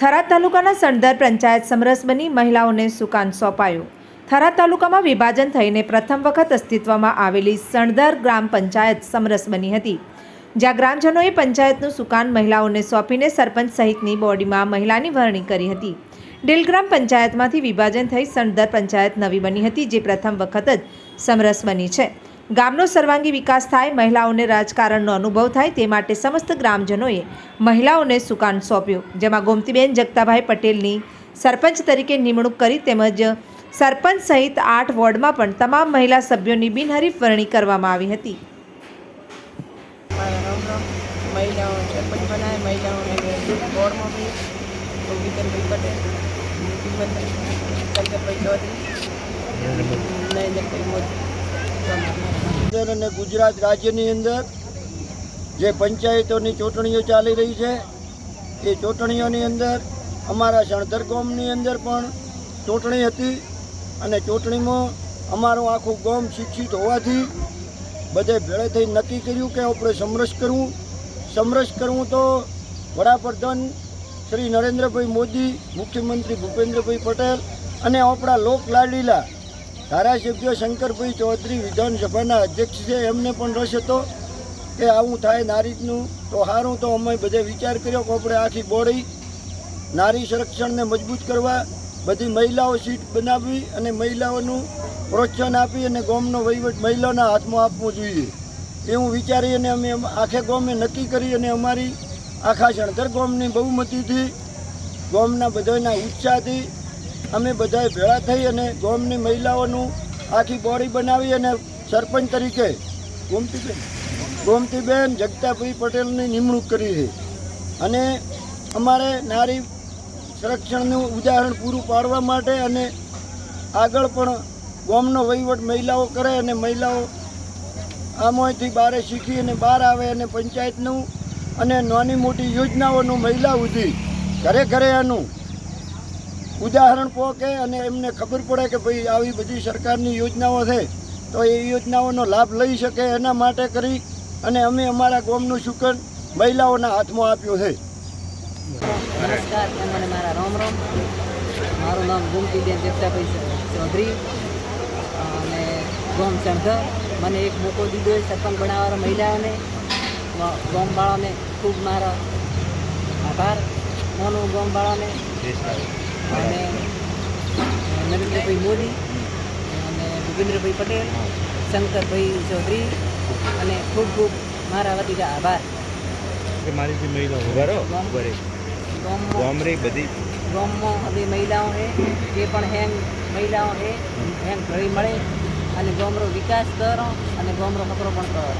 થરાદ તાલુકાના સણધર પંચાયત સમરસ બની મહિલાઓને સુકાન સોંપાયું. થરાદ તાલુકામાં વિભાજન થઈને પ્રથમ વખત અસ્તિત્વમાં આવેલી સણધર ગ્રામ પંચાયત સમરસ બની હતી. જ્યાં ગ્રામજનોએ પંચાયતનું સુકાન મહિલાઓને સોંપીને સરપંચ સહિતની બોડીમાં મહિલાની વરણી કરી હતી. ડેલગ્રામ પંચાયતમાંથી વિભાજન થઈ સણધર પંચાયત નવી બની હતી, જે પ્રથમ વખત જ સમરસ બની છે. ગામનો સર્વાંગી વિકાસ થાય, મહિલાઓને રાજકારણનો અનુભવ થાય, તે માટે સમસ્ત ગ્રામજનોએ મહિલાઓને સુકાન સોંપ્યું. જેમાં ગોમતીબેન જગતાભાઈ પટેલની સરપંચ તરીકે નિમણૂક કરી તેમજ સરપંચ સહિત આઠ વોર્ડમાં પણ તમામ મહિલા સભ્યોની બિનહરીફ વરણી કરવામાં આવી હતી. મોદી. અંદર અને ગુજરાત રાજ્યની અંદર જે પંચાયતોની ચૂંટણીઓ ચાલી રહી છે, એ ચૂંટણીઓની અંદર અમારા સણધર ગામની અંદર પણ ચૂંટણી હતી અને ચૂંટણીમાં અમારું આખું ગામ શિક્ષિત હોવાથી બધે ભેળે થઈ નક્કી કર્યું કે આપણે સમરસ કરવું. સમરસ કરવું તો વડાપ્રધાન શ્રી નરેન્દ્રભાઈ મોદી, મુખ્યમંત્રી ભૂપેન્દ્રભાઈ પટેલ અને આપણા લોક લાડીલા ધારાસભ્ય શંકરભાઈ ચૌધરી વિધાનસભાના અધ્યક્ષ છે. એમને પણ રસ હતો કે આવું થાય નારીનું. તો સારું તો અમે બધે વિચાર કર્યો કે આપણે આખી બોડી નારી સંરક્ષણને મજબૂત કરવા બધી મહિલાઓ સીટ બનાવવી અને મહિલાઓનું પ્રોત્સાહન આપી અને ગામનો વહીવટ મહિલાઓના હાથમાં આપવો જોઈએ. એવું વિચારી અને અમે આખે ગામે નક્કી કરી અને અમારી આખા શણધર ગામની બહુમતીથી ગામના બધાના ઉત્સાહથી અમે બધાએ ભેળા થઈ અને ગોમની મહિલાઓનું આખી બોડી બનાવી અને સરપંચ તરીકે ગોમતીબેન ગોમતીબેન જગતાભાઈ પટેલની નિમણૂક કરી છે. અને અમારે નારી સંરક્ષણનું ઉદાહરણ પૂરું પાડવા માટે અને આગળ પણ ગોમનો વહીવટ મહિલાઓ કરે અને મહિલાઓ આમાંથી બારે શીખી અને બહાર આવે અને પંચાયતનું અને નાની મોટી યોજનાઓનું મહિલા સુધી ઘરે ઘરે આનું ઉદાહરણ પોકે અને એમને ખબર પડે કે ભાઈ આવી બધી સરકારની યોજનાઓ છે તો એ યોજનાઓનો લાભ લઈ શકે એના માટે કરી અને અમે અમારા ગામનું શુકન મહિલાઓના હાથમાં આપ્યું છે. નમસ્કાર મને મારા રામ રામ. મારું નામ ગુમતીબેન દેવતાભાઈ ચૌધરી. અને ગોમ શંકર મને એક મોકો દીધો છે સરપંચ બનાવવાના મહિલાઓને ગોમવાળાને ખૂબ મારા આભાર. મોનું ગોમવાળાને મોદી અને ભૂપેન્દ્રભાઈ પટેલ શંકરભાઈ ચૌધરી અને ખૂબ ખૂબ મારા વતી આભાર. મારી જે મહિલાઓ બરો ગામ- બરે. ગામમાં ગામરે બધી. ગામમાં હવે મહિલાઓ છે એ પણ હેંગ મહિલાઓ છે હેંગ ઘણી મળે. અને ગામનો વિકાસ કરો અને ગામનો ખતરો પણ કરો.